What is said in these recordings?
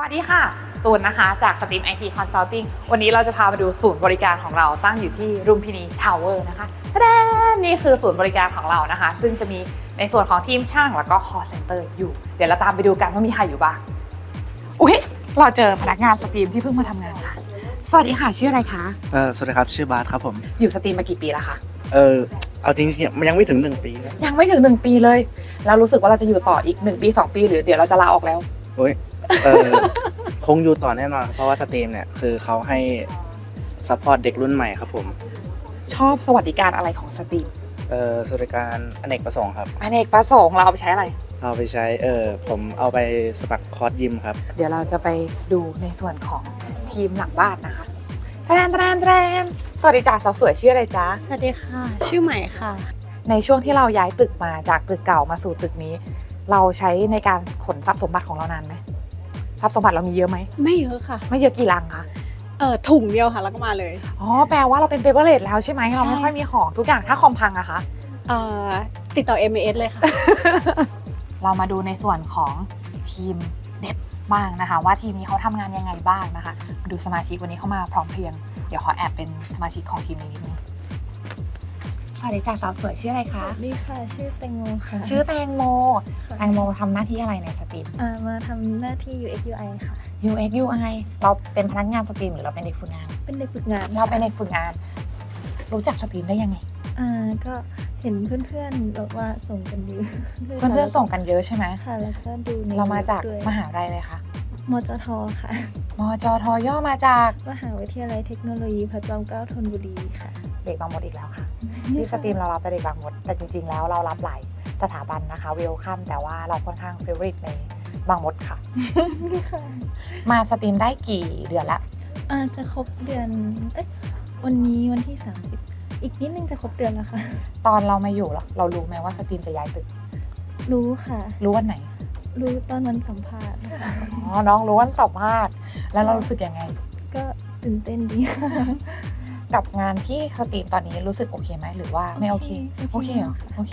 วัสดีค่ะ ตูนนะคะ จาก Steam IT Consulting วันนี้เราจะพามาดูศูนย์บริการของเราตั้งอยู่ที่รุมพินีทาวเวอร์นะคะทะแดนนี่คือศูนย์บริการของเรานะคะ ซึ่งจะมีในส่วนของทีมช่างแล้วก็ call center อยู่ เดี๋ยวเราตามไปดูกันว่ามีใครอยู่บ้าง อุ๊ย เราเจอพนักงานสตรีมที่เพิ่งมาทำงานค่ะ สวัสดีค่ะ ชื่ออะไรคะ เออสวัสดีครับ ชื่อบาสครับผม อยู่สตรีมมากี่ปีแล้วคะ เออเอาจริงๆมันยังไม่ถึงหนึ่งปีนะยังไม่ถึง1ปีเลยเรารู้สึกว่าเราจะอยู่ต่ออีก1ปี2ปีหรือเดี๋ยวเราจะลาออกแล้ว โอ้ย เออคงอยู่ต่อแน่นอนเพราะว่าสตรีมเนี่ยคือเขาให้ซัพพอร์ตเด็กรุ่นใหม่ครับผมชอบสวัสดิการอะไรของสตรีมเออสวัสดิการอเนกประสงค์ครับ อเนกประสงค์เราเอาไปใช้อะไร เอาไปใช้เออผมเอาไปสมัครคอร์สยิมครับ เดี๋ยวเราจะไปดูในส่วนของทีมหลังบ้านนะคะแตรนแตรนแตรนสวัสดีจ้าสาวสวยชื่ออะไรจ๊ะ สวัสดีค่ะ ชื่อใหม่ค่ะ ในช่วงที่เราย้ายตึกมาจากตึกเก่ามาสู่ตึกนี้ เราใช้ในการขนทรัพย์สมบัติของเรานานไหม ทรัพย์สมบัติเรามีเยอะไหมไม่เยอะค่ะ ไม่เยอะกี่ลังคะเออถุงเดียวค่ะแล้วก็มาเลยอ๋อแปลว่าเราเป็นเปเปอร์เลดแล้วใช่ไหมเราไม่ใช่ค่อยมีของทุกอย่างถ้าคอมพังอะคะเอ่อติดต่อ m อ s เลยค่ะ เรามาดูในส่วนของทีมเด็บบ้างนะคะ ว่าทีมนี้เขาทำงานยังไงบ้างนะคะมาดูสมาชิกวันนี้เข้ามาพร้อมเพรียง เดี๋ยวขอแอบเป็นสมาชิกของทีมนี้นิดนึง สวัสดีจ้าสาวสวยชื่ออะไรคะนี่ค่ะ ชื่อแตงโมค่ะชื่อแตงโม ค่ะแตงโมทำหน้าที่อะไรในสตรีม อ่ามาทำหน้าที่ UX UI ค่ะ UX UI เราเป็นพนักงานสตรีมหรือเราเป็นเด็กฝึกงาน เป็นเด็กฝึกงานเราเป็นเด็กฝึกงาน รู้จักสตรีมได้ยังไง อ่าก็เห็นเพื่อนๆแบบว่าส่งกันเยอะเพื่อนๆส่งกันเยอะใช่ไหมค่ะ แล้วก็ดูในเรามาจากด้วยมหาลัยเลยค่ะมจทค่ะ มจทย่อมาจากมหาวิทยาลัยเทคโนโลยีพระจอมเกล้าธนบุรีค่ะ เด็กบางมดอีกแล้วค่ะ ที่สตรีมเรารับแต่เด็กบางมด แต่จริง ๆ แล้วเรารับหลายสถาบันนะคะเวลคัมแต่ว่าเราค่อนข้างเฟเวอริตในบางมดค่ะ มาสตรีมได้กี่เดือนละอ่าจะครบเดือนเอ้ยวันนี้วันที่ 30 อีกนิดนึงจะครบเดือนแล้วค่ะ ตอนเรามาอยู่เราเรารู้ไหมว่าสตรีมจะย้ายตึก รู้ค่ะ รู้วันไหน รู้ตอนวันสัมภาษณ์นะคะอ๋อน้องรู้วันสัมภาษณ์แล้วเรารู้สึกยังไง ก็ตื่นเต้นดีค่ะ กับงานที่สตรีมตอนนี้รู้สึกโอเคไหมหรือว่าไม่โอเคโอโอเคเคเหรอโอเค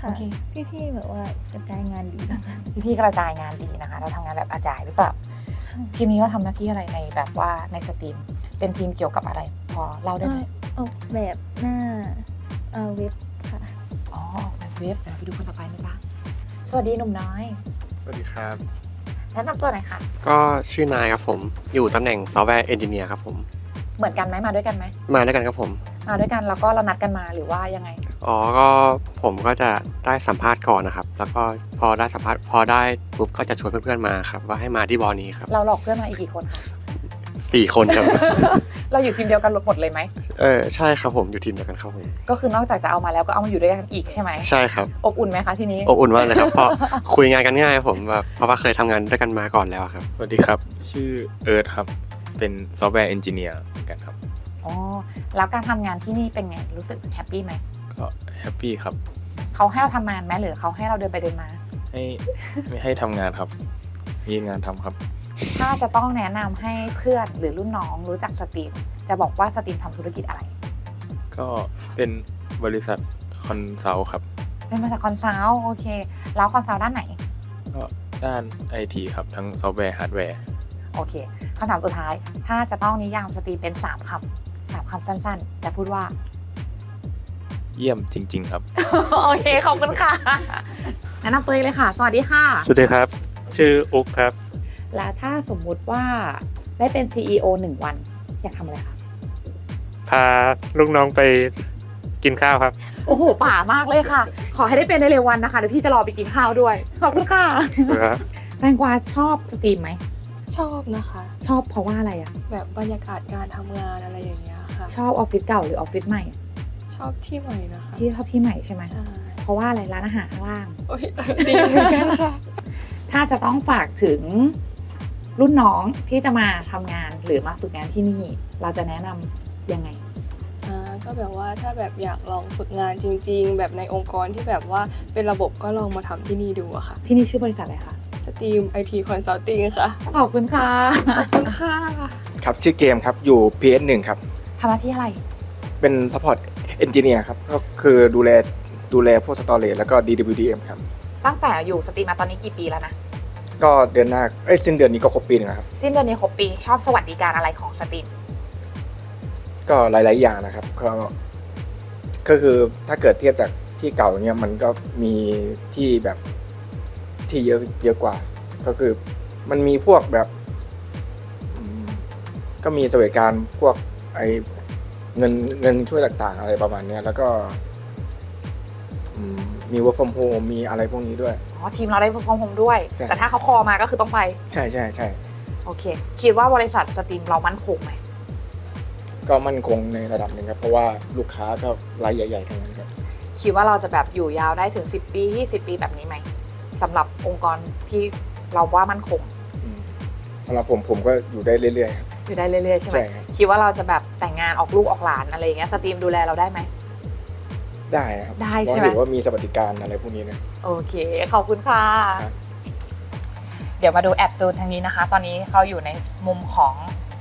ค่ะโอเคพี่ๆแบบว่ากระจายงานดีนะคะพี่ๆกระจายงานดีนะคะ เราทำงานแบบอาจายหรือเปล่าทีมนี้เราทำหน้าที่อะไรในแบบว่าในสตรีม เป็นทีมเกี่ยวกับอะไร พอเล่าได้ไหมออกแบบหน้าเอ่อเว็บค่ะอ๋อแบบเว็บเดี๋ยวไปดูคนต่อไปนะจ๊ะสวัสดีหนุ่มน้อยสวัสดีครับแนะนำตัวหน่อยค่ะ ก็ชื่อนายครับผม อยู่ตำแหน่งซอฟต์แวร์เอนจิเนียร์ครับผม เหมือนกันไหมมาด้วยกันไหมมาด้วยกันครับผม มาด้วยกันแล้วก็เรานัดกันมาหรือว่ายังไง อ๋อ ก็ผมก็จะได้สัมภาษณ์ก่อนนะครับ แล้วก็พอได้สัมภาษณ์พอได้ปุ๊บก็จะชวนเพื่อนๆมาครับว่าให้มาที่บอนี้ครับเราหลอกเพื่อนมาอีกกี่คนคะสี่คนครับ เราอยู่ทีมเดียวกันหมดเลยไหมเออใช่ครับผมอยู่ทีมเดียวกันครับผมก็คือนอกจากจะเอามาแล้วก็เอามาอยู่ด้วยกันอีกใช่ไหมใช่ครับอบอุ่นไหมคะทีนี้อบอุ่นมากเลยครับเพราะคุยงานกันง่ายครับผมแบบเพราะว่าเคยทำงานด้วยกันมาก่อนแล้วครับ สวัสดีครับ ชื่อเอิร์ธครับ เป็นซอฟต์แวร์เอนจิเนียร์เหมือน กันครับ อ๋อ แล้วการทำงานที่นี่เป็นไง รู้สึกแฮปปี้ไหม ก็แฮปปี้ครับ เขาให้เราทำงานไหมหรือเขาให้เราเดินไปเดินมา ให้ ไม่ให้ทำงานครับ มีงานทำครับ ถ้าจะต้องแนะนำให้เพื่อนหรือรุ่นน้องรู้จักสตรีม จะบอกว่าสตรีมทำธุรกิจอะไร ก็เป็นบริษัทคอนซัลท์ครับ เป็นมาจากคอนซัลท์โอเค แล้วคอนซัลท์ด้านไหนก็ด้านไอทีครับ ทั้งซอฟต์แวร์ฮาร์ดแวร์ โอเคคำถามสุดท้าย ถ้าจะต้องนิยามสตรีมเป็น3คำสามคำสั้นๆ จะพูดว่า เยี่ยมจริง ๆ ครับ โอเค ขอบคุณค่ะ แนะนำตัวเองเลยค่ะ สวัสดีค่ะ สวัสดีครับ ชื่ออุ๊กครับ แล้วถ้าสมมุติว่าได้เป็น CEO หนึ่งวัน อยากทำอะไรคะ พาลูกน้องไปกินข้าวครับ โอ้โห ป่ามากเลยค่ะ ขอให้ได้เป็นในเร็ววันนะคะ เดี๋ยวพี่จะรอไปกินข้าวด้วย ขอบคุณค่ะ ครับ แตงกวาชอบสตรีมไหม ชอบนะคะ ชอบเพราะว่าอะไรอะแบบบรรยากาศการทำงานอะไรอย่างเงี้ยค่ะ ชอบออฟฟิศเก่าหรือออฟฟิศใหม่ ชอบที่ใหม่นะคะที่ชอบที่ใหม่ใช่ไหมใช่เพราะว่าอะไรร้านอาหารข้างล่าง โอ้ยดีเหมือนกันค่ะ ถ้าจะต้องฝากถึงรุ่นน้องที่จะมาทำงานหรือมาฝึกงานที่นี่ เราจะแนะนำยังไง อ่าก็แบบว่าถ้าแบบอยากลองฝึกงานจริง ๆ แบบในองค์กรที่แบบว่าเป็นระบบก็ลองมาทำที่นี่ดูอะค่ะ ที่นี่ชื่อบริษัทอะไรคะ สตรีมไอทีคอนซัลทิงค่ะ ขอบคุณค่ะ ขอบคุณค่ะ ครับชื่อเกมครับอยู่ PS1 ครับทำหน้าที่อะไร เป็น Support Engineer ครับ ก็คือดูแลดูแลพวกสตอเรจแล้วก็ DWDM ครับ ตั้งแต่อยู่สตรีมมาตอนนี้กี่ปีแล้วนะ ก็เดือนหน้าเอ้ยสิ้นเดือนนี้ก็ครบปีหนึ่งแล้วครับ สิ้นเดือนนี้ครบปีชอบสวัสดิการอะไรของสตรีมก็หลาย ๆ อย่างนะครับ ก็ก็คือถ้าเกิดเทียบจากที่เก่าเนี่ยมันก็มีที่แบบ ที่เยอะเยอะกว่า ก็คือมันมีพวกแบบอืมก็มีสวัสดิการพวกไอเงินเงินช่วยต่างๆ อะไรประมาณเนี้ยแล้วก็อืมมี work from home มีอะไรพวกนี้ด้วย อ๋อ ทีมเราได้พร้อมๆด้วยใช่แต่ถ้าเขาคอมาก็คือต้องไป ใช่ใช่ใช่โอเค คิดว่าบริษัทสตรีมเรามั่นคงไหม ก็มั่นคงในระดับหนึ่งครับ เพราะว่าลูกค้าก็รายใหญ่ๆทั้งนั้นครับ คิดว่าเราจะแบบอยู่ยาวได้ถึง 10 ปี 20 ปีแบบนี้ไหม สำหรับองค์กรที่เราว่ามั่นคงอืมสำหรับผมผมก็อยู่ได้เรื่อยๆครับอยู่ได้เรื่อยๆใช่ไหมใช่ครับคิดว่าเราจะแบบแต่งงานออกลูกออกหลานอะไรอย่างเงี้ยสตรีมดูแลเราได้ไหม ได้นะครับได้เพราะใช่ไหม เห็นว่ามีสวัสดิการอะไรพวกนี้นะ โอเค ขอบคุณค่ะ ครับ เดี๋ยวมาดูแอปตูนทางนี้นะคะ ตอนนี้เขาอยู่ในมุมของ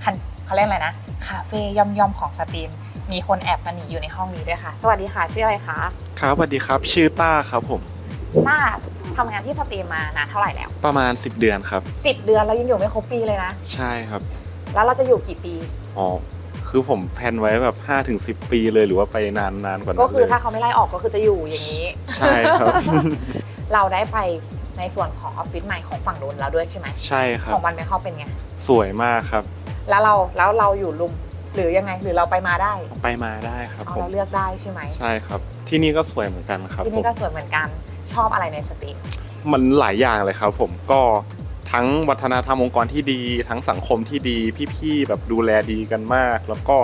คันเขาเรียกอะไรนะ คาเฟ่ย่อมๆของสตรีม มีคนแอบมาหนีอยู่ในห้องนี้ด้วยค่ะ สวัสดีค่ะ ชื่ออะไรคะ ครับสวัสดีครับ ชื่อต้าครับผม ต้าทำงานที่สตรีมมานานเท่าไหร่แล้ว ประมาณ 10 เดือนครับ 10 เดือนแล้วยังอยู่ไม่ครบปีเลยนะ ใช่ครับ แล้วเราจะอยู่กี่ปี อ๋อ คือผมแพลนไว้แบบ5ถึง10 ปีเลยหรือว่าไปนานนานๆกว่านั้นก็คือเลยถ้าเขาไม่ไล่ออกก็คือจะอยู่อย่างนี้ ใช่ครับ เราได้ไปในส่วนของออฟฟิศใหม่ของฝั่งนู้นแล้วด้วยใช่ไหมใช่ครัขบองวันเมคอเป็นไง สวยมากครับ แล้วเราแล้วเราอยู่ลุมหรือยังไงหรือเราไปมาได้ ไปมาได้ครับเอาผมเราเลือกได้ใช่ไหมใช่ครับ ที่นี่ก็สวยเหมือนกันครับที่ผนี่มก็สวยเหมือนกัน ชอบอะไรในสตรีมมันหลายอย่างเลยครับผมก็ทั้งวัฒนธรรมองค์กรที่ดี ทั้งสังคมที่ดีพี่ๆแบบดูแลดีกันมาก แล้วก็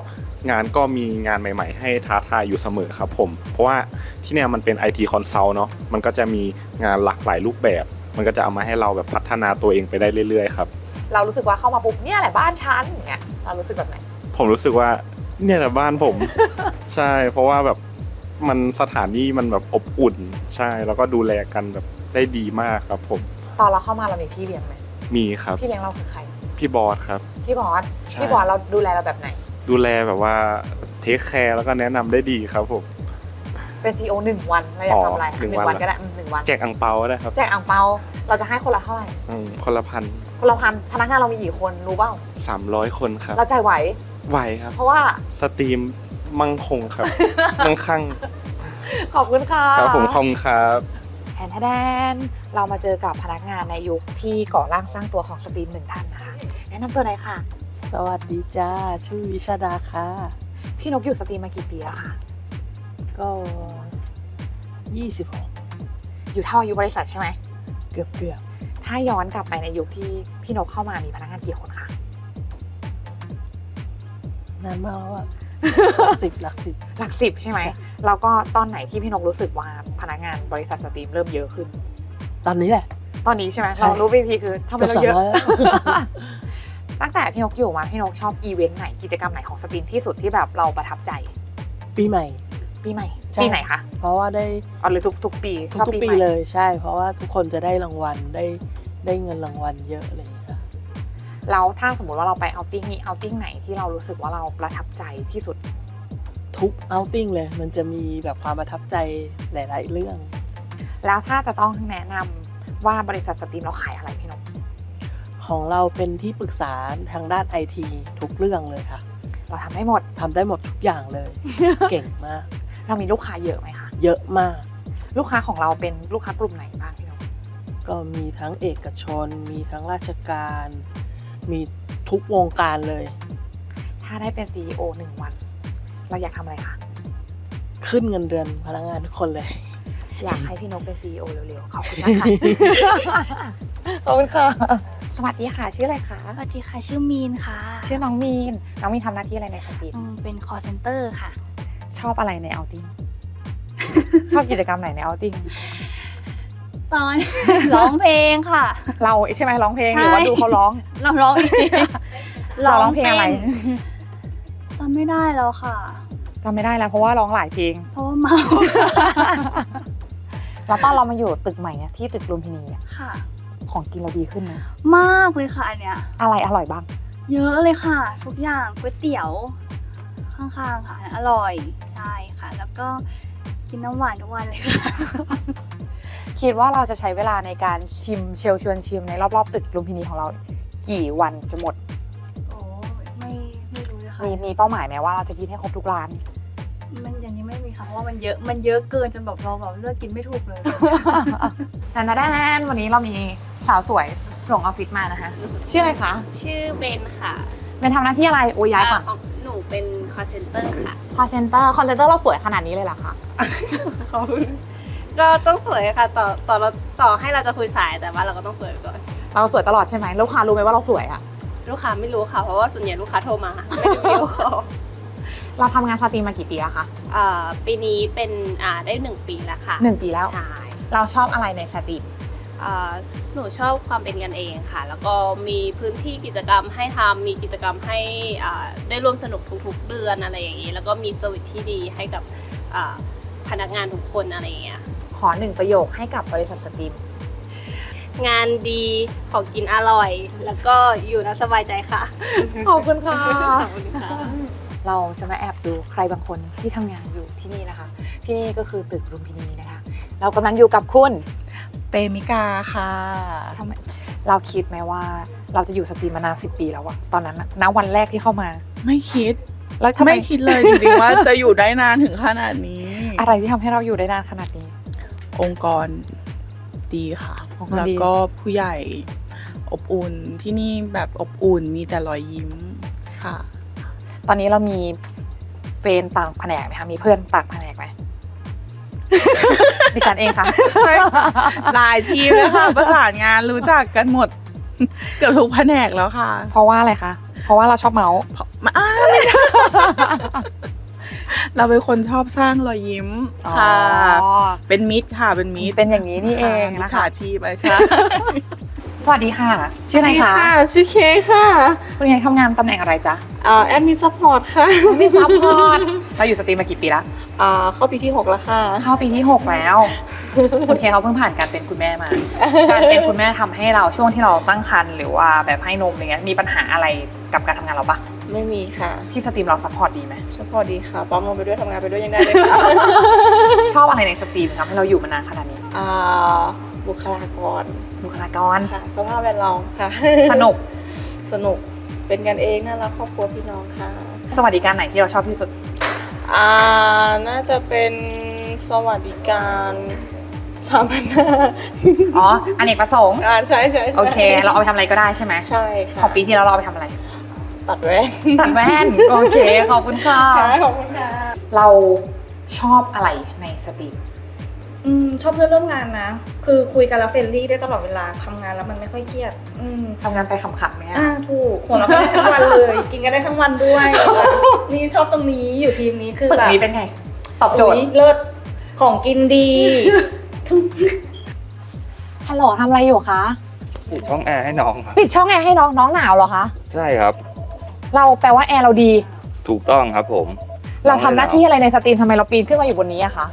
งานก็มีงานใหม่ ๆ ให้ท้าทายอยู่เสมอครับผม เพราะว่าที่เนี่ยมันเป็น IT Consult เนาะมันก็จะมีงานหลากหลายรูปแบบ มันก็จะเอามาให้เราแบบพัฒนาตัวเองไปได้เรื่อยๆครับเรารู้สึกว่าเข้ามาปุ๊บเนี่ยแหละบ้านฉันอย่างเงี้ยเรารู้สึกแบบไหนผมรู้สึกว่าเนี่ยแหละบ้านผม ใช่ เพราะว่าแบบ มันสถานที่มันแบบอบอุ่น ใช่แล้วก็ดูแลกันแบบได้ดีมากครับผม ตอนเราเข้ามาเรามีพี่เลี้ยงไหมมีครับ พี่เลี้ยงเราคือใคร พี่บอสครับ พี่บอสใช่ พี่บอสเราดูแลเราแบบไหน ดูแลแบบว่าเทคแคร์แล้วก็แนะนำได้ดีครับผม เป็นซีโอหนึ่งวันเราอยากอ๋อทำอะไรหนึ่งหนึ่งวัวันนก็ได้อืมหนึ่งวันแจกอังเปาได้ครับแจกอ่างเปาเราจะให้คนละเท่าไหร่อืมคนละพันคนละพันพนักงานเรามีกี่คนรู้เปล่าสามร้อยคนครับเราจ่ายไหว ไหวครับ เพราะว่าสตรีม มั่งคงครับ มั่งคั่งขอบคุณค่ะครับผมคอมครับแทนแทนเรามาเจอกับพนักงานในยุคที่ก่อร่างสร้างตัวของสตรีมหนึ่งท่านนะคะแนะนำตัวหน่อยค่ะ สวัสดีจ้า ชื่อวิชาดาค่ะ พี่นกอยู่สตรีมมากี่ปีแล้วคะก็26อยู่เท่าอายุบริษัทใช่ไหมเกือบเกือบถ้าย้อนกลับไปในยุคที่พี่นกเข้ามามีพนักงานกี่คนคะนานมากแล้วอะ หลักสิบหลักสิบหลักสิบใช่ไหมค่ะแล้วก็ตอนไหนที่พี่นกรู้สึกว่าพนักงานบริษัทสตรีมเริ่มเยอะขึ้น ตอนนี้แหละ ตอนนี้ใช่ไหมใช่เรารู้วิธีคือทำไมเกือบเราเยอะ200แล้วตั้งแต่พี่นกอยู่มาพี่นกชอบอีเวนต์ไหนกิจกรรมไหนของสตรีมที่สุดที่แบบเราประทับใจ ปีใหม่ ปีใหม่ใช่ปีไหนคะเพราะว่าได้เอาหรือทุกทุกปีชอบทุกๆปีใหม่เลยใช่ เพราะว่าทุกคนจะได้รางวัลได้ได้เงินรางวัลเยอะอะไรอย่างเงี้ย แล้วถ้าสมมติว่าเราไปเอาติ้งมีเอาติ้งไหนที่เรารู้สึกว่าเราประทับใจที่สุด ทุกเอาติ้งเลย มันจะมีแบบความประทับใจหลาย ๆ เรื่อง แล้วถ้าจะต้องแนะนำว่าบริษัทสตรีมเราขายอะไรพี่นกของเราเป็นที่ปรึกษาทางด้านไอทีทุกเรื่องเลยค่ะ เราทำได้หมดทำได้หมดทุกอย่างเลย เก่งมาก เรามีลูกค้าเยอะไหมคะเยอะมาก ลูกค้าของเราเป็นลูกค้ากลุ่มไหนบ้างพี่นกก็มีทั้งเอกชน มีทั้งราชการ มีทุกวงการเลย ถ้าได้เป็น CEO หนึ่งวัน เราอยากทำอะไรคะ ขึ้นเงินเดือนพนักงานทุกคนเลย อยากให้พี่นกเป็น CEO เร็วๆ ขอบคุณนะคะ ขอบคุณค่ะ สวัสดีค่ะ ชื่ออะไรคะ สวัสดีค่ะ ชื่อมีนค่ะชื่อน้องมีน น้องมีนทำหน้าที่อะไรในสตรีมอืมเป็น call center ค่ะ ชอบอะไรในเอาติ้ง ชอบกิจกรรมไหนในเอาติ้ง ตอน ร้องเพลงค่ะ เราใช่ไหมร้องเพลงใช่ หรือว่าดูเขาร้อง เราร้องเองเราร้องเพลงอะไรจำไม่ได้แล้วค่ะ จำไม่ได้แล้วเพราะว่าร้องหลายเพลง เพราะว่าเมาแล้วตอนเรามาอยู่ตึกใหม่เนี่ยที่ตึกลุมพินีเนี่ยค่ะ ของกินเราดีขึ้นไหมมากเลยค่ะอันเนี้ย อะไรอร่อยบ้าง เยอะเลยค่ะ ทุกอย่างก๋วยเตี๋ยว ข้างๆค่ะ อร่อยใช่ค่ะ แล้วก็กินน้ำหวานทุกวันเลยค่ะ คิดว่าเราจะใช้เวลาในการชิมเชลชวนชิมในรอบๆตึกลุมพินีของเรา กี่วันจะหมด โอ้ไม่ไม่รู้เลยค่ะมีมีเป้าหมายไหมว่าเราจะกินให้ครบทุกร้าน มันยังไม่มีค่ะเพราะว่ามันเยอะมันเยอะเกินจนแบบเราแบบเลือกกินไม่ถูกเลยแต่นะแดนวันนี้เรามีสาวสวยหลงออฟฟิศมานะคะ ชื่ออะไรคะชื่อเบนค่ะเป็นทำหน้าที่อะไรโอ้ยย้ายก่อนเอ่อของหนูเป็นคอ l เซนเตอร์ค่ะ คอนเซนเตอร์คอนเซนเตอร์เราสวยขนาดนี้เลยเหรอคะ ขอบคุณ ก็ต้องสวยค่ะต่อต่อเราต่อให้เราจะคุยสายแต่ว่าเราก็ต้องสวยก่อน เราสวยตลอดใช่ไหมลูกค้ารู้ไหมว่าเราสวยอะลูกค้าไม่รู้ค่ะเพราะว่าส่วนใหญ่ลูกค้าโทรมาไม่ได้วิดีโอคอลเราทำงานสตรีมมากี่ปีอะคะอ่าปีนี้เป็นอ่าได้หนึ่งปีแล้วค่ะหนึ่งปีแล้ว ใช่เราชอบอะไรในสตรีมอ่าหนูชอบความเป็นกันเองค่ะ แล้วก็มีพื้นที่กิจกรรมให้ทำมีกิจกรรมให้อ่าได้ร่วมสนุกทุกๆเดือนอะไรอย่างนี้ แล้วก็มีเซอร์วิสที่ดีให้กับอ่าพนักงานทุกคนอะไรอย่างเงี้ยข อหนึ่งประโยคให้กับบริษัทสตรีมงานดีของกินอร่อย แล้วก็อยู่แล้วสบายใจค่ะ ขอบคุณค่ะ ขอบคุณค่ะ เราจะมาแอบดูใครบางคนที่ทำงานอยู่ที่นี่นะคะ ที่นี่ก็คือตึกลุมพินีนะคะ เรากำลังอยู่กับคุณเปมิกาค่ะ ทำไมเราคิดไหมว่าเราจะอยู่สตรีมมานานสิปีแล้วอะตอนนั้นอะณวันแรกที่เข้ามา ไม่คิด แล้วทำไมไม่คิดเลยจริงๆว่าจะอยู่ได้นานถึงขนาดนี้ อะไรที่ทำให้เราอยู่ได้นานขนาดนี้ องค์กรดีค่ะองค์กรดีแล้วก็ผู้ใหญ่อบอุ่นที่นี่แบบอบอุ่นมีแต่รอยยิ้มค่ะ ตอนนี้เรามีเฟรนต่างแผนกไหมคะมีเพื่อนต่างแผนกไหมดิฉันเองค่ะใช่ค่ะหลายทีมเลยค่ะประสานงานรู้จักกันหมดเกือบทุกแผนกแล้วค่ะ เพราะว่าอะไรคะเพราะว่าเราชอบเมาส์มาอ้าไม่ใช่ เราเป็นคนชอบสร้างรอยยิ้มค่ะ อ๋อเป็นมิตรค่ะเป็นมิตรเป็นอย่างนี้นี่เองมิจนะฉาคะชีพอะไรใช่ สวัสดีค่ะ ชื่ออะไรคะชื่อเคกค่ะคุณไงทำงานตำแหน่งอะไรจ๊ะอ่าแอดมินซัพพอร์ตค่ะมีซัพพอร์ตเราอยู่สตรีมมากี่ปีละอ่าเข้าปีที่ 6 แล้วค่ะ เข้าปีที่ 6 แล้วคุณเคเขาเพิ่งผ่านการเป็นคุณแม่มา การเป็นคุณแม่ทำให้เราช่วงที่เราตั้งครรภ์หรือว่าแบบให้นมอะไรเงี้ยมีปัญหาอะไรกับการทำงานเราปะ ไม่มีค่ะที่สตรีมเราซัพพอร์ตดีไหมซัพพอร์ตดีค่ะปั๊มลงไปด้วยทำงานไปด้วยยังได้เลยค่ะ ชอบอะไรในสตรีมทำให้เราอยู่มานานขนาดนี้อ่าบุคลากรบุคลากรค่ะ สภาพแวดล้อมค่ะ สนุกสนุกเป็นกันเองน่ารักครอบครัวพี่น้องค่ะสวัสดิการไหนที่เราชอบที่สุดอ่าน่าจะเป็นสวัสดิการสามพันห้าอ๋ออเนกประสงค์อ่าใช่ใช่ใช่โอเค เราเอาไปทำอะไรก็ได้ใช่ไหมใช่ค่ะของปีที่แล้วเราเอาไปทำอะไร ตัดแว่นตัดแว่น โอเค ขอบคุณค่ะ ค่ะขอบคุณค่ะเราชอบอะไรในสตรีมอืมชอบเพื่อนร่วมงานนะ คือคุยกันแล้วเฟรนลี่ได้ตลอดเวลาทำงานแล้วมันไม่ค่อยเครียด อืมทำงานไปขำๆไหมอะอ่าถูกหัวเราะกันได้ทั้งวันเลย กินกันได้ทั้งวันด้วย นี่ชอบตรงนี้อยู่ทีมนี้คือตึกแบบนี้เป็นไง ตอบโจทย์อุ๊ยเลิศของกินดี ฮัลโหลทำอะไรอยู่คะ ปิดช่องแอร์ให้น้องครับ ปิดช่องแอร์ให้น้องน้องหนาวเหรอคะ ใช่ครับ เราแปลว่าแอร์เราดี ถูกต้องครับผม เราทำหน้าที่อะไรในสตรีมทำไมเราปีนขึ้นมาอยู่บนนี้อะคะ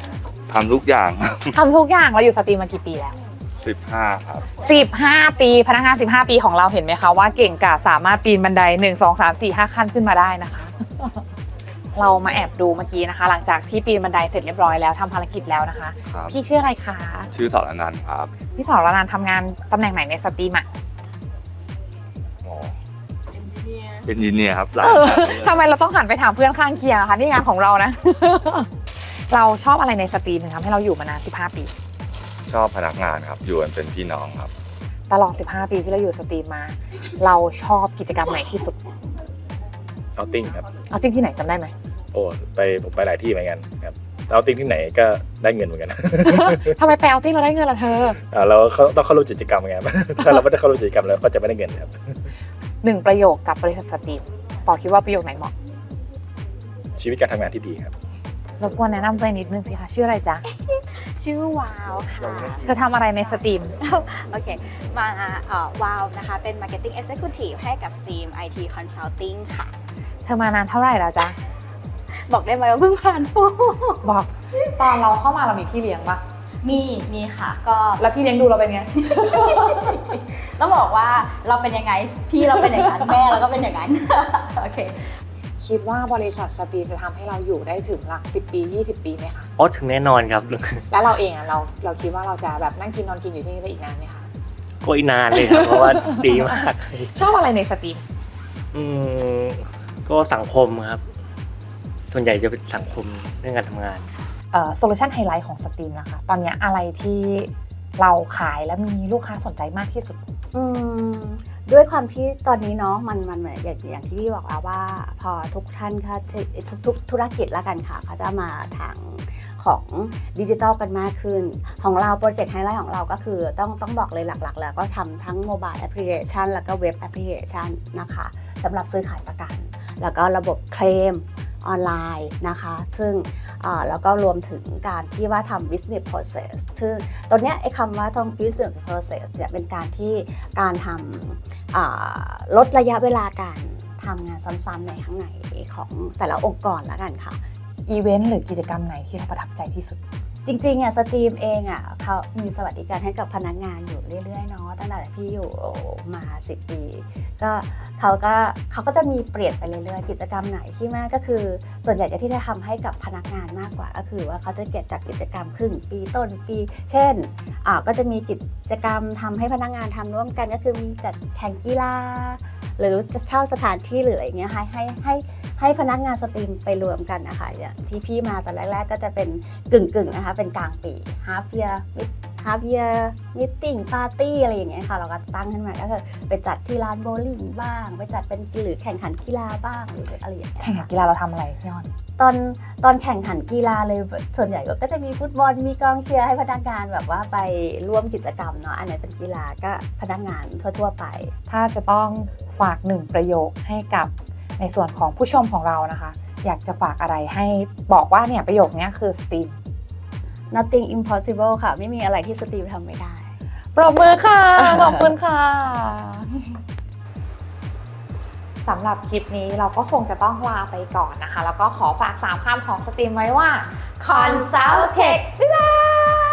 ทำทุกอย่างครับทำทุกอย่างเราอยู่สตรีมมากี่ปีแล้ว สิบห้าครับ 15 ปีพนักงาน 15 ปีของเราเห็นไหมคะว่าเก่งกาจสามารถปีนบันได 1 2 3 4 5 ขั้นขึ้นมาได้นะคะ เรามาแอบดูเมื่อกี้นะคะ หลังจากที่ปีนบันไดเสร็จเรียบร้อยแล้วทำภารกิจแล้วนะคะ ครับ พี่ชื่ออะไรคะ ชื่อสรนันท์ครับ พี่สอนรานานทำงานตำแหน่งไหนในสตรีมอะ เป็นยินเนียร์ครับหลายเอออย่างเลยทำไมเราต้องหันไปถามเพื่อนข้างเคียงอะคะนี่งานของเรานะ เราชอบอะไรในสตรีมถึงทำให้เราอยู่มานาน15 ปี ชอบพนักงานครับอยู่กันเป็นพี่น้องครับ ตลอด 15 ปีที่เราอยู่สตรีมมา เราชอบกิจกรรมไหนที่สุด เอาติ้งครับ เอาจริงที่ไหนจำได้ไหม โอ้ไปผมไปหลายที่เหมือนกันครับแต่เอาติ้งที่ไหนก็ได้เงินเหมือนกัน ทำไมไปเอาติ้งเราได้เงินละเธอ อ่าเราเข้าต้องเข้าร่วมกิจกรรมไงถ้าเราไม่ได้เข้าร่วมกิจกรรมแล้วก็จะไม่ได้เงินครับ หนึ่งประโยคกับบริษัทสตรีมปอคิดว่าประโยคไหนเหมาะชีวิตการทำงานที่ดีครับรบกวนแนะนำตัวเองนิดนึงสิคะชื่ออะไรจ๊ะชื่อวาวค่ะ เธอทำอะไรในสตรีม โอเค มาเอ่อวาวนะคะ เป็น Marketing Executive ให้กับ Steam IT Consulting ค่ะ เธอมานานเท่าไหร่แล้วจ๊ะ บอกได้ไหมว่าเพิ่งผ่านโปรบอกตอนเราเข้ามาเรามีพี่เลี้ยงปะ มีมีค่ะก็แล้วพี่เลี้ยงดูเราเป็นไง ต้องบอกว่าเราเป็นยังไง พี่เราเป็นอย่างนั้นแม่เราก็เป็นอย่างนั้นโอเคชคิดว่าบริษัทสตรีมจะทำให้เราอยู่ได้ถึงหลัก 10 ปี 20 ปีไหมคะโอ้ถึงแน่นอนครับ แล้วเราเองอะเราเราคิดว่าเราจะแบบนั่งกินนอนกินอยู่ที่นี่ได้อีกนานไหมคะก็อีกนานเลยครับเพราะว่าดีมาก ชอบอะไรในสตรีมอืมก็สังคมครับ ส่วนใหญ่จะเป็นสังคมเรื่องการทำงานเอ่อ โซลูชันไฮไลท์ของสตรีมนะคะ ตอนนี้อะไรที่เราขายและมีลูกค้าสนใจมากที่สุดด้วยความที่ตอนนี้เนาะมันมันเหมือนอย่างอย่างที่พี่บอกแล้วว่า พอทุกท่านค่ะทุกทุกธุรกิจแล้วกันค่ะเขาจะมาทางของดิจิทัลกันมากขึ้น ของเราโปรเจกต์ไฮไลท์ของเราก็คือต้องต้องบอกเลยหลักๆ แล้วก็ทำทั้งโมบายแอปพลิเคชันแล้วก็เว็บแอปพลิเคชันนะคะสำหรับซื้อขายประกัน แล้วก็ระบบเคลมออนไลน์นะคะ ซึ่ง แล้วก็รวมถึงการที่ว่าทำ business process ซึ่งตอนนี้ไอ้คำว่าต้อง business process เนี่ยเป็นการที่การทำลดระยะเวลาการทำงานซ้ำๆในข้างในของแต่ละองค์กรแล้วกันค่ะ อีเวนต์หรือกิจกรรมไหนที่เราประทับใจที่สุด จริงๆอะสตรีมเองอะเขามีสวัสดิการให้กับพนักงานอยู่เรื่อยๆเนาะตั้งแต่พี่อยู่มา 10 ปี ก็เขาก็เขาก็จะมีเปลี่ยนไปเรื่อยๆ กิจกรรมไหนที่มากก็คือ ส่วนใหญ่จะที่จะทำให้กับพนักงานมากกว่า ก็คือว่าเขาจะเก็บจัดกิจกรรมครึ่งปีต้นปี เช่นอ่าก็จะมีกิจกรรมทำให้พนักงานทำร่วมกันก็คือมีจัดแข่งกีฬาหรือจะเช่าสถานที่หรืออะไรเงี้ยให้ให้ให้ ให้พนักงานสตรีมไปรวมกันนะคะอย่างที่พี่มาตอนแรกๆ ก็จะเป็นกึ่งๆนะคะเป็นกลางปี half year mid half year meeting party อะไรอย่างเงี้ยค่ะ เราก็ตั้งขึ้นมาก็คือไปจัดที่ร้านโบว์ลิ่งบ้าง ไปจัดเป็นหรือแข่งขันกีฬาบ้างหรืออะไรอย่างเงี้ยแข่งขันกีฬาเราทำอะไรพี่ยอนตอนตอนแข่งขันกีฬาเลยส่วนใหญ่ก็จะมีฟุตบอลมีกองเชียร์ให้พนักงานแบบว่าไปร่วมกิจกรรมเนาะอันไหนเป็นกีฬาก็พนักงานทั่ว ๆ ไป ถ้าจะต้องฝากหนึ่งประโยคให้กับ ในส่วนของผู้ชมของเรานะคะ อยากจะฝากอะไรให้บอกว่าเนี่ยประโยคเนี้ยคือสตรีม nothing impossible ค่ะ ไม่มีอะไรที่สตรีมทำไม่ได้ ปรบมือค่ะ ขอบคุณค่ะสำหรับคลิปนี้เราก็คงจะต้องลาไปก่อนนะคะ แล้วก็ขอฝาก 3คำของสตรีมไว้ว่า Consult Tech บ๊ายบาย